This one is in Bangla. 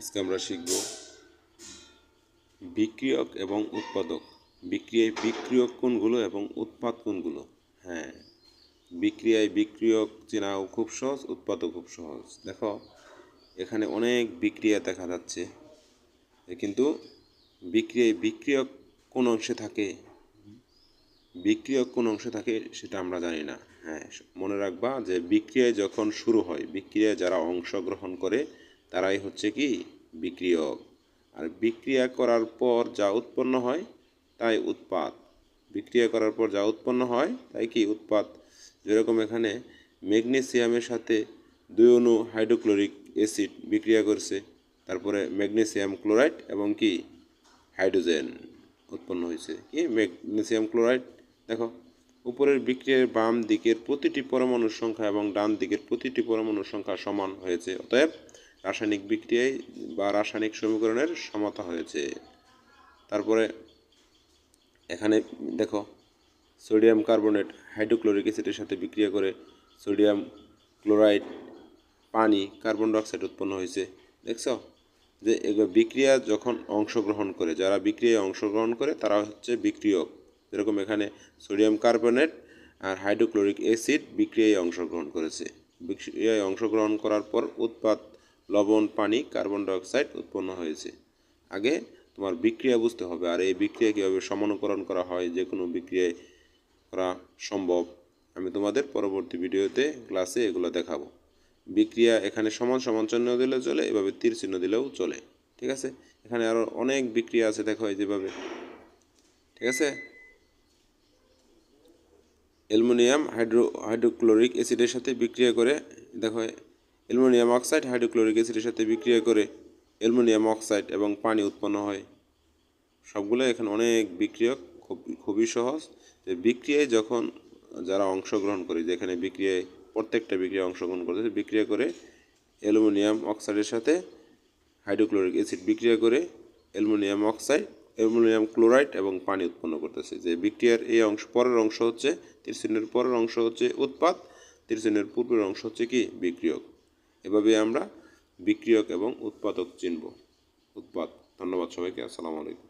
আজকে আমরা শিখব বিক্রিয়ক এবং উৎপাদক। বিক্রিয়ায় বিক্রিয়ক কোনগুলো এবং উৎপাদ কোনগুলো? হ্যাঁ বিক্রিয়ায় বিক্রিয়ক চেনাও খুব সহজ, উৎপাদও খুব সহজ। দেখো, এখানে অনেক বিক্রিয়া দেখা যাচ্ছে। কিন্তু বিক্রিয়ায় বিক্রিয়ক কোন অংশে থাকে? বিক্রিয়ক কোন অংশে থাকে সেটা আমরা জানি না। হ্যাঁ মনে রাখবা যে বিক্রিয়ায় যখন শুরু হয়, বিক্রিয়ায় যারা অংশগ্রহণ করে তারাই হচ্ছে কি বিক্রিয়ক। আর বিক্রিয়া করার পর যা উৎপন্ন হয়, তাই উৎপাদ বিক্রিয়া করার পর যা উৎপন্ন হয়, তাই কি উৎপাদ যেরকম এখানে ম্যাগনেসিয়ামের সাথে দুই অণু হাইড্রোক্লোরিক অ্যাসিড বিক্রিয়া করছে, তারপরে ম্যাগনেসিয়াম ক্লোরাইড এবং কি? হাইড্রোজেন উৎপন্ন হয়েছে। কি? Magnesium chloride. দেখো, উপরের বিক্রিয়ার বাম দিকের প্রতিটি পরমাণুর সংখ্যা এবং ডান দিকের প্রতিটি পরমাণুর সংখ্যা সমান হয়েছে। অতএব রাসায়নিক বিক্রিয়ায় বা রাসায়নিক সমীকরণের সমতা হয়েছে। তারপরে এখানে দেখো, সোডিয়াম কার্বনেট হাইড্রোক্লোরিক অ্যাসিডের সাথে বিক্রিয়া করে সোডিয়াম ক্লোরাইড পানি কার্বন ডাইঅক্সাইড উৎপন্ন হয়েছে। দেখছ? যে এগুলো বিক্রিয়া যখন অংশগ্রহণ করে, যারা বিক্রিয়ায় অংশগ্রহণ করে, তারা হচ্ছে বিক্রিয়ক। যেরকম এখানে সোডিয়াম কার্বনেট আর হাইড্রোক্লোরিক অ্যাসিড বিক্রিয়ায় অংশগ্রহণ করেছে। বিক্রিয়ায় অংশগ্রহণ করার পর উৎপাদ লবণ, পানি, কার্বন ডাইঅক্সাইড উৎপন্ন হয়েছে। আগে তোমার বিক্রিয়া বুঝতে হবে, আর এই বিক্রিয়া কীভাবে সমানুকরণ করা হয় যে কোনো বিক্রিয়ায় করা সম্ভব, আমি তোমাদের পরবর্তী ভিডিওতে ক্লাসে এগুলো দেখাবো। বিক্রিয়া এখানে সমান সমান চিহ্ন দিলে চলে, এভাবে তীর চিহ্ন দিলেও চলে, ঠিক আছে? এখানে আরও অনেক বিক্রিয়া আছে, দেখো এই যেভাবে, ঠিক আছে? অ্যালুমিনিয়াম হাইড্রো, হাইড্রোক্লোরিক অ্যাসিডের সাথে বিক্রিয়া করে, দেখো অ্যালুমিনিয়াম অক্সাইড হাইড্রোক্লোরিক অ্যাসিডের সাথে বিক্রিয়া করে অ্যালুমিনিয়াম অক্সাইড এবং পানি উৎপন্ন হয়। সবগুলো এখানে অনেক বিক্রিয়ক, খুব, খুবই সহজ। যে বিক্রিয়ায় যখন যারা অংশগ্রহণ করে যেখানে বিক্রিয়ায়, প্রত্যেকটা বিক্রিয়া অংশগ্রহণ করতেছে বিক্রিয়া করে অ্যালুমিনিয়াম অক্সাইডের সাথে হাইড্রোক্লোরিক অ্যাসিড বিক্রিয়া করে অ্যালুমিনিয়াম অক্সাইড, অ্যালুমিনিয়াম ক্লোরাইড এবং পানি উৎপন্ন করতেছে। যে বিক্রিয়ার এই অংশ, পরের অংশ হচ্ছে তীরচিহ্নের পরের অংশ হচ্ছে উৎপাদ তীরচিহ্নের পূর্বের অংশ হচ্ছে কি? বিক্রিয়ক। এভাবে আমরা বিক্রিয়ক এবং উৎপাদক চিনব। উৎপাদ ধন্যবাদ সবাইকে আসসালামু আলাইকুম।